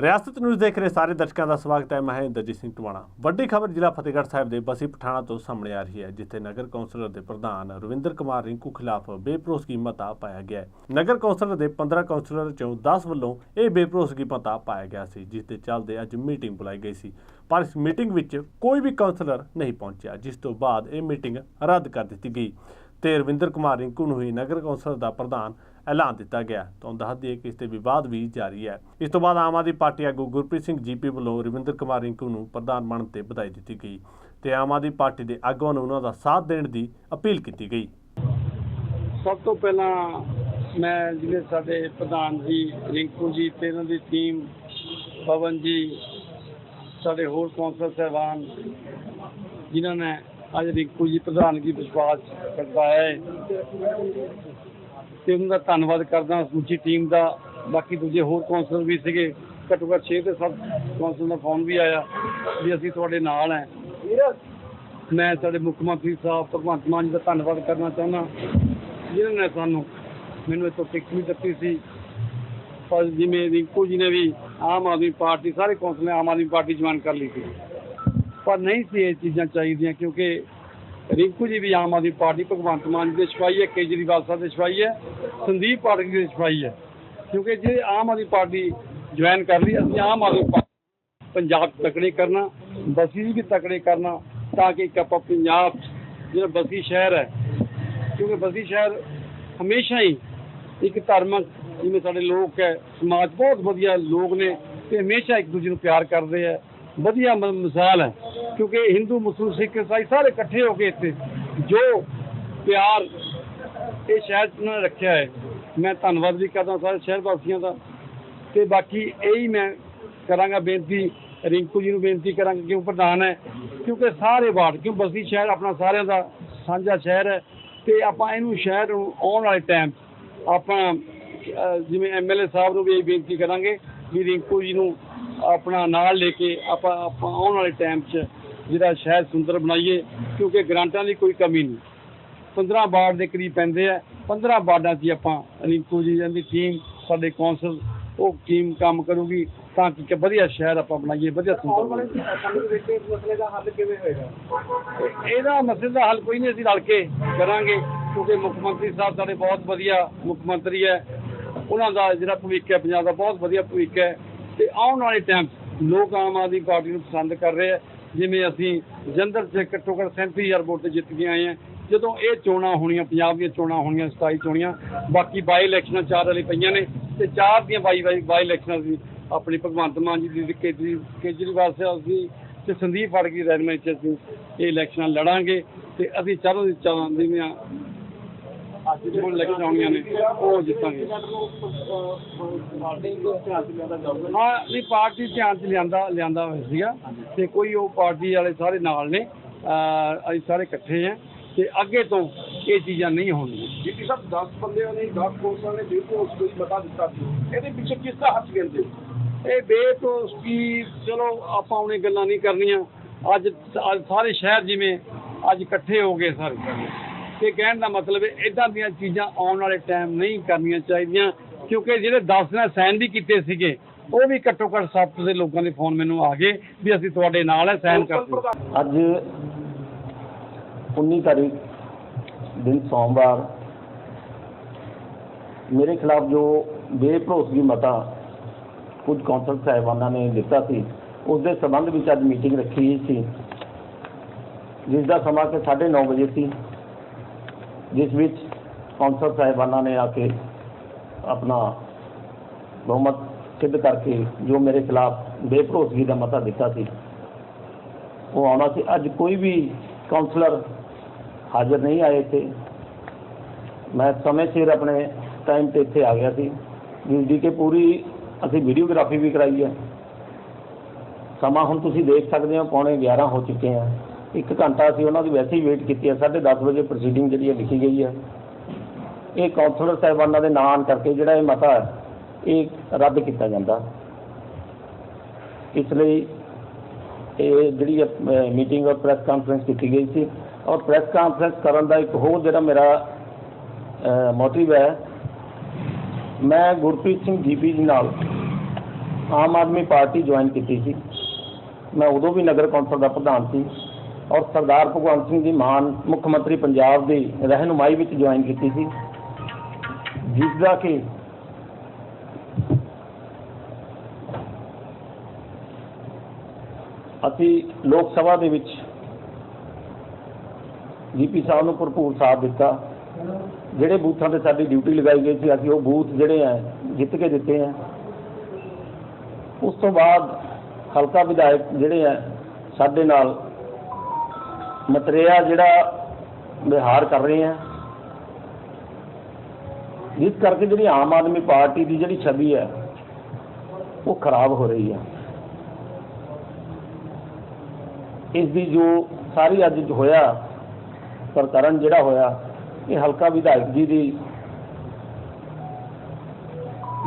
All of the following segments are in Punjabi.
ਰਿਆਸਤ ਨਿਊਜ਼ ਦੇਖ ਰਹੇ ਸਾਰੇ ਦਰਸ਼ਕਾਂ ਦਾ ਸਵਾਗਤ ਹੈ। ਮੈਂ ਇੰਦਰਜੀਤ ਸਿੰਘ ਟਵਾਣਾ ਵੱਡੀ ਖਬਰ ਜ਼ਿਲ੍ਹਾ ਫਤਿਹਗੜ੍ਹ ਸਾਹਿਬ ਦੇ ਬਸੀ ਪਠਾਣਾ ਤੋਂ ਸਾਹਮਣੇ ਆ ਰਹੀ ਹੈ, ਜਿੱਥੇ ਨਗਰ ਕੌਂਸਲਰ ਦੇ ਪ੍ਰਧਾਨ ਰਵਿੰਦਰ ਕੁਮਾਰ ਰਿੰਕੂ ਖਿਲਾਫ ਬੇਪਰੋਸਗੀ ਮਤਾ ਪਾਇਆ ਗਿਆ ਹੈ। ਨਗਰ ਕੌਂਸਲਰ ਦੇ 15 ਕੌਂਸਲਰ ਚੋਂ 10 ਵੱਲੋਂ ਇਹ ਬੇਪਰੋਸਗੀ ਮਤਾ ਪਾਇਆ ਗਿਆ ਸੀ, ਜਿਸ ਦੇ ਚੱਲਦੇ ਅੱਜ ਮੀਟਿੰਗ ਬੁਲਾਈ ਗਈ ਸੀ। ਪਰ ਇਸ ਮੀਟਿੰਗ ਵਿੱਚ ਕੋਈ ਵੀ ਕੌਂਸਲਰ ਨਹੀਂ ਪਹੁੰਚਿਆ, ਜਿਸ ਤੋਂ ਬਾਅਦ ਇਹ ਮੀਟਿੰਗ ਰੱਦ ਕਰ ਦਿੱਤੀ ਗਈ। ਤੇ ਰਵਿੰਦਰ ਕੁਮਾਰ ਰਿੰਕੂ ਨੂੰ ਹੀ ਨਗਰ ਕੌਂਸਲ ਦਾ ਪ੍ਰਧਾਨ ਐਲਾਨ ਦਿੱਤਾ ਗਿਆ। ਤੁਹਾਨੂੰ ਦੱਸ ਦਈਏ ਕਿ ਇਸ ਤੇ ਵਿਵਾਦ ਵੀ ਜਾਰੀ ਹੈ। ਇਸ ਤੋਂ ਬਾਅਦ ਆਮ ਆਦਮੀ ਪਾਰਟੀ ਆਗੂ ਗੁਰਪ੍ਰੀਤ ਸਿੰਘ ਜੀਪੀ ਵੱਲੋਂ ਰਵਿੰਦਰ ਕੁਮਾਰ ਰਿੰਕੂ ਨੂੰ ਪ੍ਰਧਾਨ ਬਣਨ ਤੇ ਵਧਾਈ ਦਿੱਤੀ ਗਈ ਤੇ ਆਮ ਆਦਮੀ ਪਾਰਟੀ ਦੇ ਆਗੂਆਂ ਨੂੰ ਉਹਨਾਂ ਦਾ ਸਾਥ ਦੇਣ ਦੀ ਅਪੀਲ ਕੀਤੀ ਗਈ। ਸਭ ਤੋਂ ਪਹਿਲਾਂ ਮੈਂ ਜਿਵੇਂ ਸਾਡੇ ਪ੍ਰਧਾਨ ਜੀ, ਰਿੰਕੂ ਜੀ ਤੇ ਇਹਨਾਂ ਦੀ ਟੀਮ ਪਵਨ ਜੀ, ਸਾਡੇ ਹੋਰ ਕੌਂਸਲ ਸਾਹਿਬਾਨ, ਜਿਨ੍ਹਾਂ ਨੇ ਅੱਜ ਰਿੰਕੂ ਜੀ ਪ੍ਰਧਾਨਗੀ ਵਿਸ਼ਵਾਸ ਕਰਵਾਇਆ ਹੈ। ਤੇ ਉਹਨਾਂ ਦਾ ਧੰਨਵਾਦ ਕਰਦਾ ਸਮੁੱਚੀ ਟੀਮ ਦਾ, ਬਾਕੀ ਦੂਜੇ ਹੋਰ ਕੌਂਸਲਰ ਵੀ ਸੀਗੇ। ਘੱਟੋ ਘੱਟ 6 ਤੇ 7 ਕੌਂਸਲ ਦਾ ਫੋਨ ਵੀ ਆਇਆ ਵੀ ਅਸੀਂ ਤੁਹਾਡੇ ਨਾਲ ਹੈ। ਮੈਂ ਸਾਡੇ ਮੁੱਖ ਮੰਤਰੀ ਸਾਹਿਬ, ਭਗਵੰਤ ਮਾਨ ਜੀ ਦਾ ਧੰਨਵਾਦ ਕਰਨਾ ਚਾਹੁੰਦਾ। ਜਿਨ੍ਹਾਂ ਨੇ ਸਾਨੂੰ, ਮੈਨੂੰ ਇੱਥੋਂ ਟਿਕਟ ਵੀ ਦਿੱਤੀ ਸੀ। ਪਰ ਜਿਵੇਂ ਰਿੰਕੂ ਜੀ ਨੇ ਵੀ ਆਮ ਆਦਮੀ ਪਾਰਟੀ, ਸਾਰੇ ਕੌਂਸਲ ਨੇ ਆਮ ਆਦਮੀ ਪਾਰਟੀ ਜੁਆਇਨ ਕਰ ਲਈ ਸੀ। ਪਰ ਨਹੀਂ ਸੀ ਇਹ ਚੀਜ਼ਾਂ ਚਾਹੀਦੀਆਂ ਕਿਉਂਕਿ ਰਿੰਕੂ ਜੀ ਵੀ ਆਮ ਆਦਮੀ ਪਾਰਟੀ, ਭਗਵੰਤ ਮਾਨ ਜੀ ਦੇ ਸਿਪਾਹੀ ਹੈ, ਕੇਜਰੀਵਾਲ ਸਾਹਿਬ ਦੇ ਸਿਪਾਹੀ ਹੈ, ਸੰਦੀਪ ਪਾਠਕ ਦੇ ਸਿਪਾਹੀ ਹੈ। ਕਿਉਂਕਿ ਜੇ ਆਮ ਆਦਮੀ ਪਾਰਟੀ ਜੁਆਇਨ ਕਰ ਲਈ, ਅਸੀਂ ਆਮ ਆਦਮੀ ਪਾਰਟੀ ਪੰਜਾਬ ਤਕੜੇ ਕਰਨਾ, ਬਸੀ ਵੀ ਤਕੜੇ ਕਰਨਾ, ਤਾਂ ਕਿ ਇੱਕ ਪੰਜਾਬ ਜਿਹੜਾ ਬਸੀ ਸ਼ਹਿਰ ਹੈ, ਕਿਉਂਕਿ ਬਸੀ ਸ਼ਹਿਰ ਹਮੇਸ਼ਾ ਹੀ ਇੱਕ ਧਾਰਮਿਕ ਜਿਵੇਂ ਸਾਡੇ ਲੋਕ ਹੈ, ਸਮਾਜ ਬਹੁਤ ਵਧੀਆ ਲੋਕ ਨੇ, ਤੇ ਹਮੇਸ਼ਾ ਇੱਕ ਦੂਜੇ ਨੂੰ ਪਿਆਰ ਕਰਦੇ ਆ ਵਧੀਆ ਮਿਸਾਲ ਹੈ। ਕਿਉਂਕਿ ਹਿੰਦੂ ਮੁਸਲਿਮ ਸਿੱਖ ਇਸਾਈ ਸਾਰੇ ਇਕੱਠੇ ਹੋ ਕੇ ਇੱਥੇ ਜੋ ਪਿਆਰ ਇਹ ਸ਼ਹਿਰ 'ਚ ਉਹਨਾਂ ਨੇ ਰੱਖਿਆ ਹੈ। ਮੈਂ ਧੰਨਵਾਦ ਵੀ ਕਰਦਾ ਸਾਰੇ ਸ਼ਹਿਰ ਵਾਸੀਆਂ ਦਾ। ਤੇ ਬਾਕੀ ਇਹੀ ਮੈਂ ਕਰਾਂਗਾ ਬੇਨਤੀ ਰਿੰਕੂ ਜੀ ਨੂੰ ਬੇਨਤੀ ਕਰਾਂਗਾ ਕਿ ਉਹ ਪ੍ਰਧਾਨ ਹੈ ਕਿਉਂਕਿ ਸਾਰੇ ਵਾਰਡ ਕਿਉਂ ਬਸਤੀ ਸ਼ਹਿਰ ਆਪਣਾ ਸਾਰਿਆਂ ਦਾ ਸਾਂਝਾ ਸ਼ਹਿਰ ਹੈ ਤੇ ਆਪਾਂ ਇਹਨੂੰ ਸ਼ਹਿਰ ਨੂੰ ਆਉਣ ਵਾਲੇ ਟਾਈਮ ਆਪਾਂ ਅਹ, ਜਿਵੇਂ ਐਮਐਲਏ ਸਾਹਿਬ ਨੂੰ ਵੀ ਇਹ ਬੇਨਤੀ ਕਰਾਂਗੇ ਵੀ ਰਿੰਕੂ ਜੀ ਨੂੰ ਆਪਣਾ ਨਾਲ ਲੈ ਕੇ ਆਪਾਂ ਆਪਾਂ ਆਉਣ ਵਾਲੇ ਟਾਈਮ 'ਚ ਜਿਹੜਾ ਸ਼ਹਿਰ ਸੁੰਦਰ ਬਣਾਈਏ, ਕਿਉਂਕਿ ਗ੍ਰਾਂਟਾਂ ਦੀ ਕੋਈ ਕਮੀ ਨਹੀਂ। 15 ਵਾਰਡ ਦੇ ਕਰੀਬ ਪੈਂਦੇ ਆ। 15 ਵਾਰਡਾਂ 'ਚ ਹੀ ਆਪਾਂ ਰਿੰਕੂ ਜੀ ਦੀ ਟੀਮ ਸਾਡੇ ਕੌਂਸਲ, ਉਹ ਟੀਮ ਕੰਮ ਕਰੂਗੀ ਤਾਂ ਕਿ ਵਧੀਆ ਸ਼ਹਿਰ ਆਪਾਂ ਬਣਾਈਏ, ਵਧੀਆ ਸੁੰਦਰ ਮਸਲੇ ਦਾ ਹੱਲ ਕਿਵੇਂ ਹੋਏਗਾ ਇਹਦਾ ਮਸਲੇ ਦਾ ਹੱਲ ਕੋਈ ਨਹੀਂ, ਅਸੀਂ ਰਲ ਕੇ ਕਰਾਂਗੇ, ਕਿਉਂਕਿ ਮੁੱਖ ਮੰਤਰੀ ਸਾਹਿਬ ਸਾਡੇ ਬਹੁਤ ਵਧੀਆ ਮੁੱਖ ਮੰਤਰੀ ਹੈ। ਉਹਨਾਂ ਦਾ ਜਿਹੜਾ ਭਵਿੱਖ ਹੈ, ਪੰਜਾਬ ਦਾ ਬਹੁਤ ਵਧੀਆ ਭਵਿੱਖ ਹੈ। ਤੇ ਆਉਣ ਵਾਲੇ ਟਾਈਮ ਲੋਕ ਆਮ ਆਦਮੀ ਪਾਰਟੀ ਨੂੰ ਪਸੰਦ ਕਰ ਰਹੇ ਆ। ਜਿਵੇਂ ਅਸੀਂ ਜੰਦਰ 'ਚ ਘੱਟੋ ਘੱਟ 37000 ਵੋਟ ਤੇ ਜਿੱਤ ਕੇ ਆਏ ਆ ਜਦੋਂ ਇਹ ਚੋਣਾਂ ਹੋਣੀਆਂ, ਪੰਜਾਬ ਦੀਆਂ ਚੋਣਾਂ ਹੋਣੀਆਂ 27 ਚੋਣੀਆਂ, ਬਾਕੀ ਬਾਈ ਇਲੈਕਸ਼ਨਾਂ ਚਾਰ ਵਾਲੀ ਪਈਆਂ ਨੇ ਤੇ ਚਾਰ ਦੀਆਂ ਬਾਈ ਬਾਈ ਬਾਈ ਇਲੈਕਸ਼ਨਾਂ ਸੀ ਆਪਣੀ ਭਗਵੰਤ ਮਾਨ ਜੀ ਦੀ ਕੇਜਰੀ, ਕੇਜਰੀਵਾਲ ਸਾਹਿਬ ਦੀ ਤੇ ਸੰਦੀਪ ਫੜ ਦੀ ਰਹਿਨਮਾਈ ਚ ਅਸੀਂ ਇਹ ਇਲੈਕਸ਼ਨਾਂ ਲੜਾਂਗੇ ਤੇ ਅਸੀਂ ਚਾਰੋਂ ਦੀ ਚਾਹੁੰਦੇ ਦੀਆਂ ਜੋ ਇਲੈਕਸ਼ਨ ਆਉਣੀਆਂ ਨੇ। ਉਹ ਜਿੱਤਾਂਗੇ। ਹਾਂ ਨਹੀਂ ਪਾਰਟੀ ਧਿਆਨ ਚ ਲਿਆਂਦਾ ਲਿਆਂਦਾ ਹੋਇਆ ਸੀਗਾ। ਤੇ ਕੋਈ ਉਹ ਪਾਰਟੀ ਵਾਲੇ ਸਾਰੇ ਨਾਲ ਨੇ। ਅਸੀਂ ਸਾਰੇ ਇਕੱਠੇ ਆ। ਤੇ ਅੱਗੇ ਤੋਂ ਇਹ ਚੀਜ਼ਾਂ ਨਹੀਂ ਹੋਣਗੀਆਂ। ਜੀਟੀ ਸਾਹਿਬ 10 ਬੰਦਿਆਂ ਨੇ 10 ਕੋਸਾਂ ਨੇ ਬਿਲਕੁਲ ਉਸ ਕੋਈ ਬਤਾ ਦਿੱਤਾ ਸੀ। ਇਹਦੇ ਪਿੱਛੇ ਕਿਸ ਦਾ ਹੱਥ ਕਹਿੰਦੇ ਇਹ ਬੇਤੋਸਕੀ ਚਲੋ ਆਪਾਂ ਉਹਨੇ ਗੱਲਾਂ ਨਹੀਂ ਕਰਨੀਆਂ। ਅੱਜ ਅੱਜ ਸਾਰੇ ਸ਼ਹਿਰ ਜਿਵੇਂ ਅੱਜ ਇਕੱਠੇ ਹੋ ਗਏ ਸਾਰੇ। ਤੇ ਕਹਿਣ ਦਾ ਮਤਲਬ ਹੈ ਇਦਾਂ ਦੀਆਂ ਚੀਜ਼ਾਂ ਆਉਣ ਵਾਲੇ ਟਾਈਮ ਨਹੀਂ ਕਰਨੀਆਂ ਚਾਹੀਦੀਆਂ, ਕਿਉਂਕਿ ਜਿਹੜੇ 10 ਨੇ ਸਾਈਨ ਵੀ ਕੀਤੇ ਸੀਗੇ, ਉਹ ਵੀ ਘੱਟੋ ਘੱਟ ਸੱਤ ਦੇ ਲੋਕਾਂ ਦੇ ਫੋਨ ਮੈਨੂੰ ਆ ਗਏ ਵੀ ਅਸੀਂ ਤੁਹਾਡੇ ਨਾਲ ਹੈ ਸਾਈਨ ਕਰਦੇ ਅੱਜ 19 ਤਾਰੀਖ ਦਿਨ ਸੋਮਵਾਰ, ਮੇਰੇ ਖਿਲਾਫ ਜੋ ਬੇਭਰੋਸਗੀ ਮਤਾ ਕੁਝ ਕੌਂਸਲ ਸਾਹਿਬਾਨਾਂ ਨੇ ਦਿੱਤਾ ਸੀ ਉਸ ਦੇ ਸੰਬੰਧ ਵਿੱਚ ਅੱਜ ਮੀਟਿੰਗ ਰੱਖੀ ਸੀ ਜਿਸ ਦਾ ਸਮਾਂ ਕਿ 9:30 ਵਜੇ ਸੀ। ਜਿਸ ਵਿੱਚ ਕੌਂਸਲ ਸਾਹਿਬਾਨਾਂ ਨੇ ਆ ਕੇ ਆਪਣਾ ਬਹੁਮਤ ਸਿੱਧ ਕਰਕੇ ਜੋ ਮੇਰੇ ਖਿਲਾਫ ਬੇਭਰੋਸਗੀ ਦਾ ਮਤਾ ਦਿੱਤਾ ਸੀ, ਉਹ ਆਉਣਾ ਸੀ। ਅੱਜ ਕੋਈ ਵੀ ਕਾਉਂਸਲਰ ਹਾਜ਼ਰ ਨਹੀਂ ਆਏ ਇੱਥੇ। ਮੈਂ ਸਮੇਂ ਸਿਰ ਆਪਣੇ ਟਾਈਮ ਤੇ ਇੱਥੇ ਆ ਗਿਆ ਸੀ। ਡਿਊਟੀ ਕਿ ਪੂਰੀ ਅਸੀਂ ਵੀਡੀਓਗ੍ਰਾਫੀ ਵੀ ਕਰਾਈ ਹੈ। ਸਮਾਂ ਹੁਣ ਤੁਸੀਂ ਦੇਖ ਸਕਦੇ ਹੋ, ਪੌਣੇ 11 ਹੋ ਚੁੱਕੇ ਆ। ਇੱਕ ਘੰਟਾ ਅਸੀਂ ਉਹਨਾਂ ਦੀ ਵੈਸੇ ਹੀ ਵੇਟ ਕੀਤੀ ਹੈ 10:30 ਵਜੇ ਪ੍ਰੋਸੀਡਿੰਗ ਜਿਹੜੀ ਹੈ ਲਿਖੀ ਗਈ ਹੈ। ਇਹ ਕਾਉਂਸਲਰ ਸਾਹਿਬਾਨਾਂ ਦੇ ਨਾਂ ਆਉਣ ਕਰਕੇ ਜਿਹੜਾ ਇਹ ਮਤਾ ਹੈ, ਇਹ ਰੱਦ ਕੀਤਾ ਜਾਂਦਾ। ਇਸ ਲਈ ਇਹ ਜਿਹੜੀ ਮੀਟਿੰਗ ਔਰ ਪ੍ਰੈਸ ਕਾਨਫਰੰਸ ਕੀਤੀ ਗਈ ਸੀ। ਔਰ ਪ੍ਰੈਸ ਕਾਨਫਰੰਸ ਕਰਨ ਦਾ ਇੱਕ ਹੋਰ ਜਿਹੜਾ ਮੇਰਾ ਮੋਟਿਵ ਹੈ, ਮੈਂ ਗੁਰਪ੍ਰੀਤ ਸਿੰਘ ਜੀਪੀ ਜੀ ਨਾਲ ਆਮ ਆਦਮੀ ਪਾਰਟੀ ਜੁਆਇਨ ਕੀਤੀ ਸੀ। ਮੈਂ ਉਦੋਂ ਵੀ ਨਗਰ ਕੌਂਸਲ ਦਾ ਪ੍ਰਧਾਨ ਸੀ। ਔਰ ਸਰਦਾਰ ਭਗਵੰਤ ਸਿੰਘ ਜੀ ਮਾਨ ਮੁੱਖ ਮੰਤਰੀ ਪੰਜਾਬ ਦੀ ਰਹਿਨੁਮਾਈ ਵਿੱਚ ਜੁਆਇਨ ਕੀਤੀ ਸੀ। ਜਿਸ ਦਾ ਕਿ ਅਸੀਂ ਲੋਕ ਸਭਾ ਦੇ ਵਿੱਚ ਜੀਪੀ ਸਾਹਿਬ ਨੂੰ ਭਰਪੂਰ ਸਾਥ ਦਿੱਤਾ। ਜਿਹੜੇ ਬੂਥਾਂ ਤੇ ਸਾਡੀ ਡਿਊਟੀ ਲਗਾਈ ਗਈ ਸੀ, ਅਸੀਂ ਉਹ ਬੂਥ ਜਿਹੜੇ ਆ, ਜਿੱਤ ਕੇ ਦਿੱਤੇ ਆ। ਉਸ ਤੋਂ ਬਾਅਦ ਹਲਕਾ ਵਿਧਾਇਕ ਜਿਹੜੇ ਆ, ਸਾਡੇ ਨਾਲ ਮਤਰੇਆ ਜਿਹੜਾ ਵਿਹਾਰ ਕਰ ਰਹੇ ਆ। ਜਿਸ ਕਰਕੇ ਜਿਹੜੀ ਆਮ ਆਦਮੀ ਪਾਰਟੀ ਦੀ ਜਿਹੜੀ ਛਵੀ ਹੈ ਉਹ ਖਰਾਬ ਹੋ ਰਹੀ ਹੈ ਇਸ ਦੀ ਜੋ ਸਾਰੀ ਅੱਜ ਹੋਇਆ, ਪ੍ਰਕਰਨ ਜਿਹੜਾ ਹੋਇਆ, ਇਹ ਹਲਕਾ ਵਿਧਾਇਕ ਜੀ ਦੀ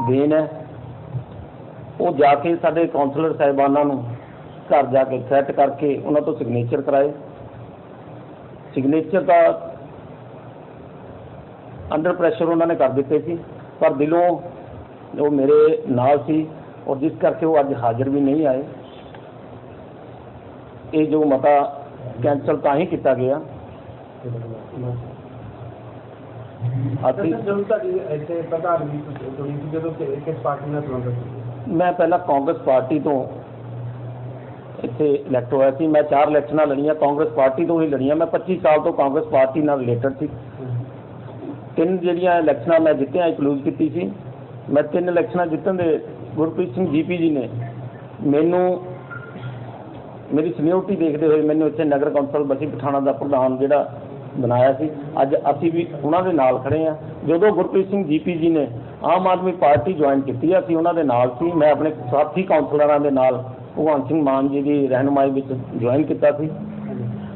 ਦੇਣ ਹੈ। ਉਹ ਜਾ ਕੇ ਸਾਡੇ ਕਾਉਂਸਲਰ ਸਾਹਿਬਾਨਾਂ ਨੂੰ ਘਰ ਜਾ ਕੇ ਸੈੱਟ ਕਰਕੇ ਉਹਨਾਂ ਤੋਂ ਸਿਗਨੇਚਰ ਕਰਾਏ। ਸਿਗਨੇਚਰ ਦਾ ਅੰਡਰ ਪ੍ਰੈਸ਼ਰ ਉਹਨਾਂ ਨੇ ਕਰ ਦਿੱਤੇ ਸੀ ਪਰ ਦਿਲੋਂ ਉਹ ਮੇਰੇ ਨਾਲ ਸੀ ਔਰ ਜਿਸ ਕਰਕੇ ਉਹ ਅੱਜ ਹਾਜ਼ਰ ਵੀ ਨਹੀਂ ਆਏ ਇਹ ਜੋ ਮਤਾ ਕੈਂਸਲ ਤਾਂ ਹੀ ਕੀਤਾ ਗਿਆ। ਅਸੀਂ ਜਦੋਂ ਤੁਹਾਡੀ ਇੱਥੇ ਪ੍ਰਧਾਨਗੀ ਚੁਣੀ ਸੀ ਜਦੋਂ ਕਿ- ਕਿਸ ਪਾਰਟੀ ਨਾਲ ਸੰਬੰਧਿਤ ਸੀ? ਮੈਂ ਪਹਿਲਾਂ ਕਾਂਗਰਸ ਪਾਰਟੀ ਤੋਂ ਇੱਥੇ ਇਲੈਕਟ ਹੋਇਆ ਸੀ। ਮੈਂ ਚਾਰ ਇਲੈਕਸ਼ਨਾਂ ਲੜੀਆਂ, ਕਾਂਗਰਸ ਪਾਰਟੀ ਤੋਂ ਹੀ ਲੜੀਆਂ। ਮੈਂ 25 ਸਾਲ ਤੋਂ ਕਾਂਗਰਸ ਪਾਰਟੀ ਨਾਲ ਰਿਲੇਟਡ ਸੀ। ਤਿੰਨ ਜਿਹੜੀਆਂ ਇਲੈਕਸ਼ਨਾਂ ਮੈਂ ਜਿੱਤਿਆ ਇੱਕ ਕੀਤੀ ਸੀ। ਮੈਂ ਤਿੰਨ ਇਲੈਕਸ਼ਨਾਂ ਜਿੱਤਣ ਦੇ ਗੁਰਪ੍ਰੀਤ ਸਿੰਘ ਜੀਪੀ ਜੀ ਨੇ ਮੈਨੂੰ, ਮੇਰੀ ਸੀਨੀਅਰਟੀ ਦੇਖਦੇ ਹੋਏ ਮੈਨੂੰ ਇੱਥੇ ਨਗਰ ਕੌਂਸਲ ਬਸੀ ਪਠਾਣਾ ਦਾ ਪ੍ਰਧਾਨ ਜਿਹੜਾ ਬਣਾਇਆ ਸੀ। ਅੱਜ ਅਸੀਂ ਵੀ ਉਹਨਾਂ ਦੇ ਨਾਲ ਖੜੇ ਆ ਜਦੋਂ ਗੁਰਪ੍ਰੀਤ ਸਿੰਘ ਜੀਪੀ ਜੀ ਨੇ ਆਮ ਆਦਮੀ ਪਾਰਟੀ ਜੁਆਇਨ ਕੀਤੀ, ਅਸੀਂ ਉਹਨਾਂ ਦੇ ਨਾਲ ਸੀ। ਮੈਂ ਆਪਣੇ ਸਾਥੀ ਕਾਉਂਸਲਰਾਂ ਦੇ ਨਾਲ ਭਗਵੰਤ ਸਿੰਘ ਮਾਨ ਜੀ ਦੀ ਰਹਿਨੁਮਾਈ ਵਿੱਚ ਜੁਆਇਨ ਕੀਤਾ ਸੀ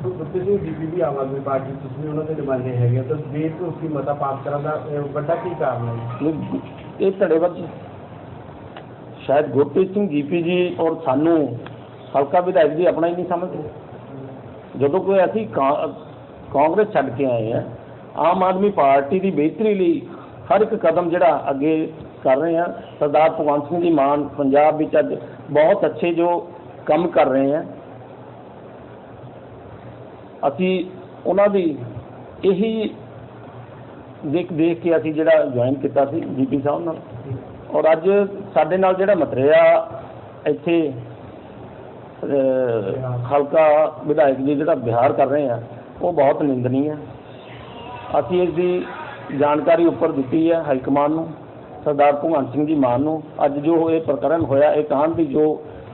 ਗੁਰਪ੍ਰੀਤ ਸਿੰਘ ਜੀਪੀ ਵੀ ਆਮ ਆਦਮੀ ਪਾਰਟੀ ਤੁਸੀਂ ਵੀ ਉਹਨਾਂ ਦੇ ਨੁਮਾਇੰਦੇ ਹੈਗੇ ਆ, ਤਾਂ ਦੇਸ਼ ਨੂੰ ਉਸਦੀ ਮਤਾ ਪਾਸ ਕਰਨ ਦਾ ਇਹ ਵੱਡਾ ਕੀ ਕਾਰਨ ਹੈ ਜੀ? ਇਹ ਵਿੱਚ ਸ਼ਾਇਦ ਗੁਰਪ੍ਰੀਤ ਸਿੰਘ ਜੀਪੀ ਜੀ ਔਰ ਸਾਨੂੰ ਹਲਕਾ ਵਿਧਾਇਕ ਜੀ ਆਪਣਾ ਹੀ ਨਹੀਂ ਸਮਝਦੇ ਜਦੋਂ ਕੋਈ ਅਸੀਂ ਕਾਂਗਰਸ ਛੱਡ ਕੇ ਆਏ ਆ ਆਮ ਆਦਮੀ ਪਾਰਟੀ ਦੀ ਬਿਹਤਰੀ ਲਈ ਹਰ ਇੱਕ ਕਦਮ ਜਿਹੜਾ ਅੱਗੇ ਕਰ ਰਹੇ ਹਾਂ। ਸਰਦਾਰ ਭਗਵੰਤ ਸਿੰਘ ਜੀ ਮਾਨ ਪੰਜਾਬ ਵਿੱਚ ਅੱਜ ਬਹੁਤ ਅੱਛੇ ਜੋ ਕੰਮ ਕਰ ਰਹੇ ਆ ਅਸੀਂ ਉਹਨਾਂ ਦੀ ਇਹੀ ਦੇਖ ਦੇਖ ਕੇ ਅਸੀਂ ਜਿਹੜਾ ਜੁਆਇਨ ਕੀਤਾ ਸੀ ਜੀਪੀ ਸਾਹਿਬ ਨਾਲ। ਔਰ ਅੱਜ ਸਾਡੇ ਨਾਲ ਜਿਹੜਾ ਮਤਰਿਆ ਇੱਥੇ ਹਲਕਾ ਵਿਧਾਇਕ ਜੀ ਜਿਹੜਾ ਬਿਹਾਰ ਕਰ ਰਹੇ ਆ, ਉਹ ਬਹੁਤ ਨਿੰਦਨੀ ਹੈ ਅਸੀਂ ਇਸ ਦੀ ਜਾਣਕਾਰੀ ਉੱਪਰ ਦਿੱਤੀ ਹੈ ਹਾਈ ਕਮਾਂਡ ਨੂੰ। ਸਰਦਾਰ ਭਗਵੰਤ ਸਿੰਘ ਜੀ ਮਾਨ ਨੂੰ। ਅੱਜ ਜੋ ਇਹ ਪ੍ਰਕਰਨ ਹੋਇਆ ਇਹ ਕਾਂਡ ਦੀ ਜੋ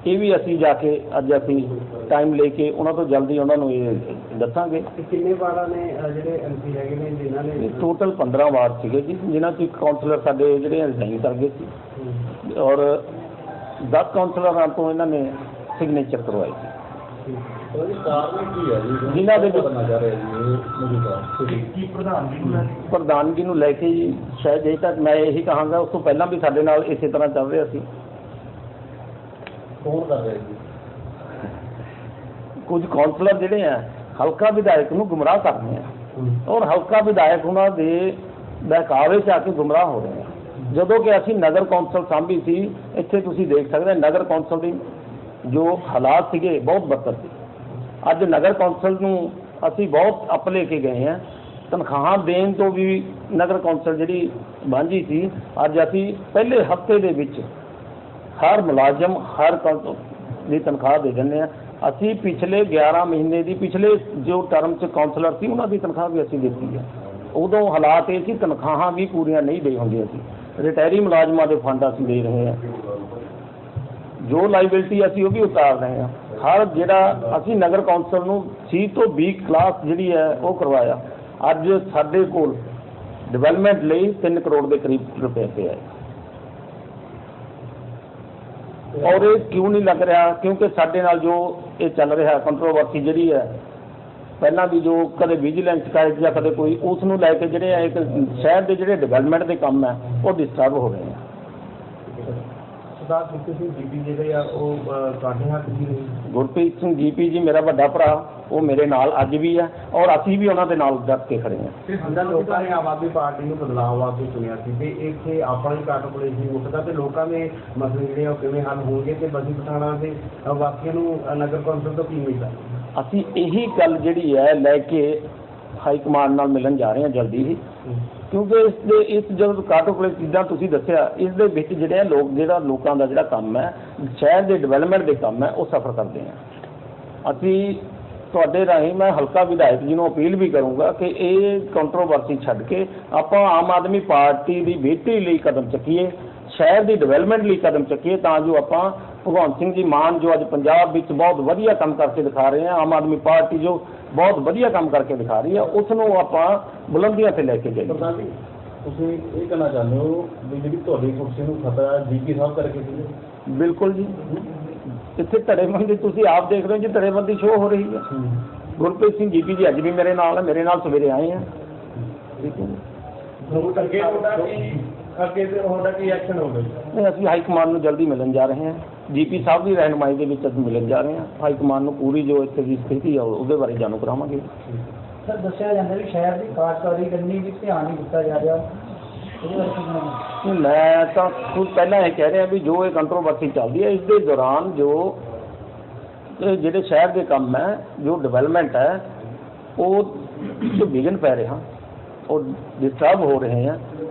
ਇਹ ਵੀ ਅਸੀਂ ਜਾ ਕੇ ਅੱਜ ਅਸੀਂ ਟਾਈਮ ਲੈ ਕੇ ਉਹਨਾਂ ਤੋਂ ਜਲਦੀ ਉਹਨਾਂ ਨੂੰ ਇਹ ਦੱਸਾਂਗੇ। ਤੇ ਕਿੰਨੇ ਵਾਰਾਂ ਨੇ ਜਿਹੜੇ ਐਮਪੀ ਹੈਗੇ ਨੇ ਜਿਨ੍ਹਾਂ ਨੇ ਟੋਟਲ 15 ਵਾਰਡ ਸੀਗੇ ਜੀ ਜਿਨ੍ਹਾਂ ਇੱਕ ਕਾਉਂਸਲਰ ਸਾਡੇ ਜਿਹੜੇ ਰਿਜ਼ਾਈਨ ਕਰ ਗਏ ਸੀ। ਔਰ 10 ਕਾਉਂਸਲਰਾਂ ਤੋਂ ਇਹਨਾਂ ਨੇ ਸਿਗਨੇਚਰ ਕਰਵਾਏ ਸੀ। ਜਿਨ੍ਹਾਂ ਦੇ ਪ੍ਰਧਾਨਗੀ ਨੂੰ ਲੈ ਕੇ? ਜੀ ਸ਼ਾਇਦ ਇਹ ਤੱਕ ਮੈਂ ਇਹੀ ਕਹਾਂਗਾ ਉਸ ਤੋਂ ਪਹਿਲਾਂ ਵੀ ਸਾਡੇ ਨਾਲ ਇਸੇ ਤਰ੍ਹਾਂ ਚੱਲ ਰਿਹਾ ਸੀ। ਕੌਣ ਕਰ ਰਿਹਾ ਜੀ? ਕੁਝ ਕਾਉਂਸਲਰ ਜਿਹੜੇ ਆ ਹਲਕਾ ਵਿਧਾਇਕ ਨੂੰ ਗੁੰਮਰਾਹ ਕਰਦੇ ਆ। ਔਰ ਹਲਕਾ ਵਿਧਾਇਕ ਉਹਨਾਂ ਦੇ ਬਹਿਕਾਵੇ 'ਚ ਆ ਕੇ ਗੁੰਮਰਾਹ ਹੋ ਰਹੇ ਆ। ਜਦੋਂ ਕਿ ਅਸੀਂ ਨਗਰ ਕੌਂਸਲ ਸਾਂਭੀ ਸੀ ਇੱਥੇ ਤੁਸੀਂ ਦੇਖ ਸਕਦੇ ਨਗਰ ਕੌਂਸਲ ਦੀ ਜੋ ਹਾਲਾਤ ਸੀਗੇ, ਬਹੁਤ ਬੱਤਰ ਸੀ। ਅੱਜ ਨਗਰ ਕੌਂਸਲ ਨੂੰ ਅਸੀਂ ਬਹੁਤ ਅਪ ਲੈ ਕੇ ਗਏ ਆ ਤਨਖਾਹਾਂ ਦੇਣ ਤੋਂ ਵੀ ਨਗਰ ਕੌਂਸਲ ਜਿਹੜੀ ਵਾਂਝੀ ਸੀ, ਅੱਜ ਅਸੀਂ ਪਹਿਲੇ ਹਫ਼ਤੇ ਦੇ ਵਿੱਚ ਹਰ ਮੁਲਾਜ਼ਮ, ਹਰ ਕੌਂਸਲ ਦੀ ਤਨਖਾਹ ਦੇ ਦਿੰਦੇ ਆ ਅਸੀਂ ਪਿਛਲੇ 11 ਮਹੀਨੇ ਦੀ, ਪਿਛਲੇ ਜੋ ਟਰਮ ਚ ਕਾਉਂਸਲਰ ਸੀ, ਉਹਨਾਂ ਦੀ ਤਨਖਾਹ ਵੀ ਅਸੀਂ ਦਿੱਤੀ ਹੈ। ਉਦੋਂ ਹਾਲਾਤ ਇਹ ਸੀ, ਤਨਖਾਹਾਂ ਵੀ ਪੂਰੀਆਂ ਨਹੀਂ ਦੇ ਹੁੰਦੀਆਂ ਸੀ। ਰਿਟਾਇਰੀ ਮੁਲਾਜ਼ਮਾਂ ਦੇ ਫੰਡ ਅਸੀਂ ਦੇ ਰਹੇ ਹਾਂ। ਜੋ ਲਾਇਬਿਲਟੀ ਅਸੀਂ ਉਹ ਵੀ ਉਤਾਰ ਰਹੇ ਹਾਂ। ਹਰ ਜਿਹੜਾ ਅਸੀਂ ਨਗਰ ਕੌਂਸਲ ਨੂੰ ਸੀ ਤੋਂ 20 ਕਲਾਸ ਜਿਹੜੀ ਹੈ ਉਹ ਕਰਵਾਇਆ। ਅੱਜ ਸਾਡੇ ਕੋਲ ਡਿਵੈਲਪਮੈਂਟ ਲਈ 3 ਕਰੋੜ ਦੇ ਕਰੀਬ ਰੁਪਏ ਪਏ ਹੈ ਔਰ ਇਹ ਕਿਉਂ ਨਹੀਂ ਲੱਗ ਰਿਹਾ? ਕਿਉਂਕਿ ਸਾਡੇ ਨਾਲ ਜੋ ਇਹ ਚੱਲ ਰਿਹਾ ਕੰਟਰੋਵਰਸੀ ਜਿਹੜੀ ਹੈ, ਪਹਿਲਾਂ ਵੀ ਜੋ ਕਦੇ ਵਿਜੀਲੈਂਸ ਸ਼ਿਕਾਇਤ ਜਾਂ ਕਦੇ ਕੋਈ, ਉਸ ਨੂੰ ਲੈ ਕੇ ਜਿਹੜੇ ਆ ਇੱਕ ਸ਼ਹਿਰ ਦੇ ਜਿਹੜੇ ਡਿਵੈਲਪਮੈਂਟ ਦੇ ਕੰਮ ਹੈ, ਉਹ ਡਿਸਟਰਬ ਹੋ ਰਹੇ ਆ। ਸਰਦਾਰ ਸੁਖੀ ਸਿੰਘ ਜੀਪੀ ਜਿਹੜੇ ਆ ਉਹ ਅਹ, ਤੁਹਾਡੇ ਹੱਥ ਦੀ ਨਹੀਂ ਗੁਰਪ੍ਰੀਤ ਸਿੰਘ ਜੀਪੀ ਜੀ ਮੇਰਾ ਵੱਡਾ ਭਰਾ ਉਹ ਮੇਰੇ ਨਾਲ ਅੱਜ ਵੀ ਹੈ ਔਰ ਅਸੀਂ ਵੀ ਉਹਨਾਂ ਦੇ ਨਾਲ ਡਟ ਕੇ ਖੜੇ ਹਾਂ ਅੰਦਰ ਲੋਕਾਂ ਨੇ ਆਮ ਆਦਮੀ ਪਾਰਟੀ ਨੂੰ ਬਦਲਾਅ ਵਾਸਤੇ ਚੁਣਿਆ ਸੀ ਤੇ ਇੱਥੇ ਆਪਣਾ ਹੀ ਕਾਟ ਪਲੇ ਸੀ ਉੱਠਦਾ ਤੇ ਲੋਕਾਂ ਦੇ ਮਸਲੇ ਜਿਹੜੇ ਆ ਉਹ ਕਿਵੇਂ ਹੱਲ ਹੋਣਗੇ ਤੇ ਬਸੀ ਪਠਾਣਾ ਦੇ ਅਹ, ਵਾਸੀਆਂ ਨੂੰ ਨਗਰ ਕੌਂਸਲ ਤੋਂ ਕੀ ਹੈ ਅਸੀਂ ਇਹੀ ਗੱਲ ਜਿਹੜੀ ਹੈ ਲੈ ਕੇ ਹਾਈ ਕਮਾਂਡ ਨਾਲ ਮਿਲਣ ਜਾ ਰਹੇ ਹਾਂ ਜਲਦੀ ਹੀ। ਕਿਉਂਕਿ ਇਸ ਦੇ ਇਸ ਜਦੋਂ ਕਾਟੋਕਲੇ ਚੀਜ਼ਾਂ ਤੁਸੀਂ ਦੱਸਿਆ, ਇਸ ਦੇ ਵਿੱਚ ਜਿਹੜੇ ਆ ਲੋਕ, ਜਿਹੜਾ ਲੋਕਾਂ ਦਾ ਜਿਹੜਾ ਕੰਮ ਹੈ, ਸ਼ਹਿਰ ਦੇ ਡਿਵੈਲਪਮੈਂਟ ਦੇ ਕੰਮ ਹੈ, ਉਹ ਸਫਰ ਕਰਦੇ ਆ। ਅਸੀਂ ਤੁਹਾਡੇ ਰਾਹੀਂ ਮੈਂ ਹਲਕਾ ਵਿਧਾਇਕ ਜੀ ਨੂੰ ਅਪੀਲ ਵੀ ਕਰੂੰਗਾ ਕਿ ਇਹ ਕੰਟਰੋਵਰਸੀ ਛੱਡ ਕੇ ਆਪਾਂ ਆਮ ਆਦਮੀ ਪਾਰਟੀ ਦੀ ਬਿਹਤਰੀ ਲਈ ਕਦਮ ਚੱਕੀਏ, ਸ਼ਹਿਰ ਦੀ ਡਿਵੈਲਪਮੈਂਟ ਲਈ ਕਦਮ ਚੱਕੀਏ, ਤਾਂ ਜੋ ਆਪਾਂ ਭਗਵੰਤ ਸਿੰਘ ਜੀ ਮਾਨ ਜੋ ਅੱਜ ਪੰਜਾਬ ਵਿੱਚ ਬਹੁਤ ਵਧੀਆ ਕੰਮ ਕਰਕੇ ਦਿਖਾ ਰਹੇ ਆ, ਆਮ ਆਦਮੀ ਪਾਰਟੀ ਜੋ ਬਹੁਤ ਵਧੀਆ ਕੰਮ ਕਰਕੇ ਦਿਖਾ ਰਹੀ ਆ ਉਸ ਨੂੰ ਆਪਾਂ ਬੁਲੰਦੀਆਂ ਤੇ ਲੈ ਕੇ ਜਾਈਏ ਪ੍ਰਧਾਨ ਜੀ ਤੁਸੀਂ ਇਹ ਕਹਿਣਾ ਚਾਹੁੰਦੇ ਹੋ ਵੀ ਜਿਹੜੀ ਤੁਹਾਡੀ ਕੁਰਸੀ ਨੂੰ ਖਤਰਾ ਜੀਪੀ ਸਾਹਿਬ ਕਰਕੇ ਸੀ ਬਿਲਕੁਲ ਜੀ ਇੱਥੇ ਧੜੇਬੰਦੀ ਤੁਸੀਂ ਆਪ ਦੇਖ ਰਹੇ ਹੋ ਜੀ ਧੜੇਬੰਦੀ ਸ਼ੋਅ ਹੋ ਰਹੀ ਹੈ ਗੁਰਪ੍ਰੀਤ ਸਿੰਘ ਜੀਪੀ ਜੀ ਅੱਜ ਵੀ ਮੇਰੇ ਨਾਲ ਹੈ ਮੇਰੇ ਨਾਲ ਸਵੇਰੇ ਆਏ ਆ ਠੀਕ ਹੈ। ਅੱਗੇ ਤੁਹਾਡਾ ਕੀ ਅੱਗੇ ਤੇ ਤੁਹਾਡਾ ਕੀ ਐਕਸ਼ਨ ਹੋਵੇ ਨਹੀਂ ਅਸੀਂ ਹਾਈ ਕਮਾਂਡ ਨੂੰ ਜਲਦੀ ਮਿਲਣ ਜਾ ਰਹੇ ਹਾਂ ਜੀਪੀ ਸਾਹਿਬ ਦੀ ਰਹਿਨਮਾਈ ਦੇ ਵਿੱਚ ਅਸੀਂ ਮਿਲਣ ਜਾ ਰਹੇ ਹਾਂ। ਹਾਈ ਕਮਾਂਡ ਨੂੰ ਪੂਰੀ ਜੋ ਇੱਥੇ ਦੀ ਸਥਿਤੀ ਆ ਉਹਦੇ ਬਾਰੇ ਜਾਣੂ ਕਰਾਵਾਂਗੇ। ਸਰ ਦੱਸਿਆ ਜਾਂਦਾ ਵੀ ਸ਼ਹਿਰ ਦੀ ਕਾਰਜਕਾਰੀ ਕਰਨੀ ਵੀ ਧਿਆਨ ਨਹੀਂ ਦਿੱਤਾ ਜਾ ਰਿਹਾ। ਮੈਂ ਤਾਂ ਖੁਦ ਪਹਿਲਾਂ ਇਹ ਕਹਿ ਰਿਹਾ ਵੀ ਜੋ ਇਹ ਕੰਟਰੋਵਰਸੀ ਚੱਲਦੀ ਹੈ ਇਸ ਦੇ ਦੌਰਾਨ ਜੋ ਜਿਹੜੇ ਸ਼ਹਿਰ ਦੇ ਕੰਮ ਹੈ ਜੋ ਡਿਵੈਲਪਮੈਂਟ ਹੈ ਉਹ ਜੋ ਵਿਘਨ ਪੈ ਰਿਹਾ। ਉਹ ਡਿਸਟਰਬ ਹੋ ਰਹੇ ਆ।